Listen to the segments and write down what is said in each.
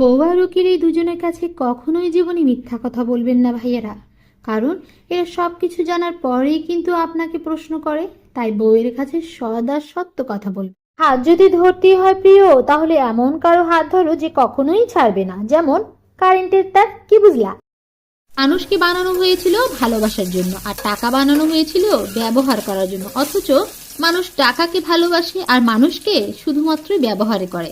বউ আর উকিল এই দুজনের কাছে কখনোই জীবনে মিথ্যা কথা বলবেন না ভাইয়েরা। কারণ এরা সব কিছু জানার পরেই কিন্তু আপনাকে প্রশ্ন করে, তাই বউয়ের কাছে সদা সত্য কথা বলবে হাত যদি ধরতেই হয় প্রিয়, তাহলে এমন কারও হাত ধরো যে কখনোই ছাড়বে না। যেমন কারেন্টের তার, কি বুঝলা? মানুষকে বানানো হয়েছিল ভালোবাসার জন্য, আর টাকা বানানো হয়েছিল ব্যবহার করার জন্য। অথচ মানুষ টাকাকে ভালোবাসে, আর মানুষকে শুধুমাত্র ব্যবহারে করে।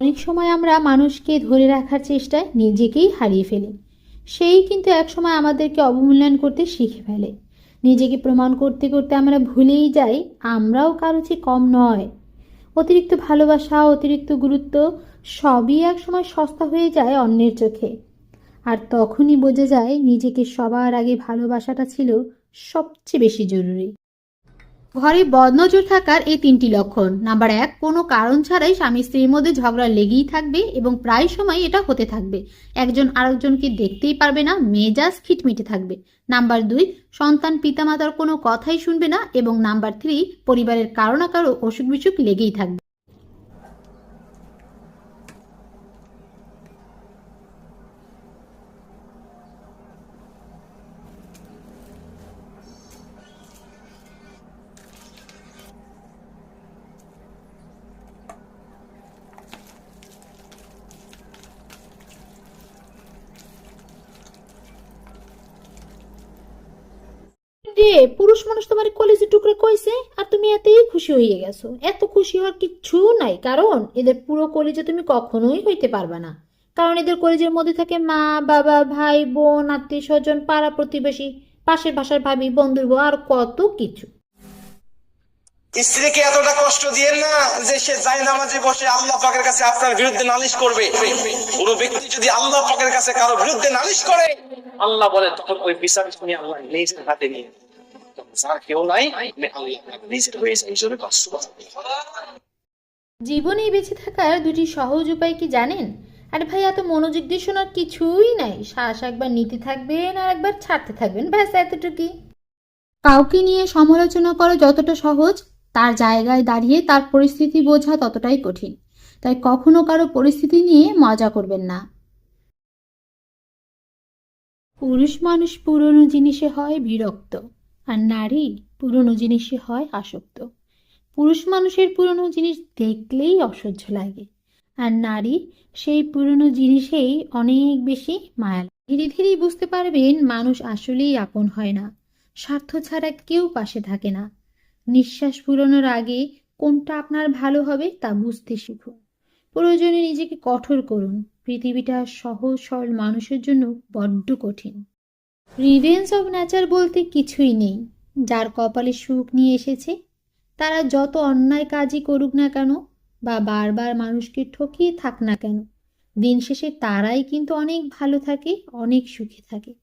অনেক সময় আমরা মানুষকে ধরে রাখার চেষ্টায় নিজেকেই হারিয়ে ফেলি। সেই কিন্তু একসময় আমাদেরকে অবমূল্যায়ন করতে শিখে ফেলে। নিজেকে প্রমাণ করতে করতে আমরা ভুলেই যাই, আমরাও কারও চেয়ে কম নয়। অতিরিক্ত ভালোবাসা, অতিরিক্ত গুরুত্ব সবই একসময় সস্তা হয়ে যায় অন্যের চোখে। আর তখনই বোঝা যায় নিজেকে সবার আগে ভালোবাসাটা ছিল সবচেয়ে বেশি জরুরি। ঘরে বদনজর থাকার এই তিনটি লক্ষণ। নাম্বার এক, কোনো কারণ ছাড়াই স্বামী স্ত্রীর মধ্যে ঝগড়া লেগেই থাকবে এবং প্রায় সময় এটা হতে থাকবে। একজন আরেকজনকে দেখতেই পারবে না, মেজাজ খিটমিটে থাকবে। নাম্বার দুই, সন্তান পিতামাতার কোনো কথাই শুনবে না এবং নাম্বার থ্রি, পরিবারের কারও না কারও অসুখ বিসুখ লেগেই থাকবে। রে, পুরুষ মানুষ তোমার কলেজে টুকরে কইছে আর তুমি এতেই খুশি হয়ে গেছো। এত খুশি হওয়ার কিচ্ছু নাই, কারণ এদের পুরো কলেজে তুমি কখনোই হইতে পারবে না। কারণ এদের কলেজের মধ্যে থাকে মা, বাবা, ভাই, বোন, আত্মীয় স্বজন, পাড়া প্রতিবেশী, পাশের বাসার ভাবি বন্ধুর আর কত কিছু। স্ত্রীকে এতটা কষ্ট দিয়েন না যে সে নামাজে বসে আল্লাহ পাকের কাছে আপনার বিরুদ্ধে নালিশ করবে। কোন ব্যক্তি যদি আল্লাহ পাকের কাছে কারও বিরুদ্ধে নালিশ করে, আল্লাহ বলে, তখন ওই বিচার তুমি আল্লাহ নিজের হাতে নিয়ে জীবনে বেঁচে থাকার দুটি সহজ উপায় কি জানেন? আরে ভাই, এত মনোযোগ দিয়ে শোনার কিছুই নাই। শ্বাস একবার নিতে থাকবেন আর একবার ছাড়তে থাকবেন। ব্যাস, এতটুকুই। কাউকে নিয়ে সমালোচনা করা যতটা সহজ, তার জায়গায় দাঁড়িয়ে তার পরিস্থিতি বোঝা ততটাই কঠিন। তাই কখনো কারও পরিস্থিতি নিয়ে মজা করবেন না। পুরুষ মানুষ পুরনো জিনিসে হয় বিরক্ত। আর নারী পুরনো জিনিসে হয় আসক্ত। পুরুষ মানুষের পুরনো জিনিস দেখলেই অসহ্য লাগে, আর নারী সেই পুরনো জিনিসেই অনেক বেশি মায়া লাগে। ধীরে ধীরেই বুঝতে পারবেন, মানুষ আসলেই আপন হয় না, স্বার্থ ছাড়া কেউ পাশে থাকে না। নিঃশ্বাস ফুরোনোর আগে কোনটা আপনার ভালো হবে তা বুঝতে শিখুন। প্রয়োজনে নিজেকে কঠোর করুন। পৃথিবীটা সহজ সরল মানুষের জন্য বড্ড কঠিন। রিভেন্স অফ নেচার বলতে কিছুই নেই। যার কপালে সুখ নিয়ে এসেছে, তারা যত অন্যায় কাজই করুক না কেন, বা বারবার মানুষকে ঠকিয়ে থাক না কেন, দিন শেষে তারাই কিন্তু অনেক ভালো থাকে, অনেক সুখে থাকে।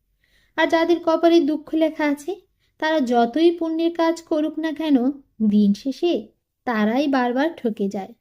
আর যাদের কপালে দুঃখ লেখা আছে, তারা যতই পুণ্যের কাজ করুক না কেন, দিন শেষে তারাই বারবার ঠকে যায়।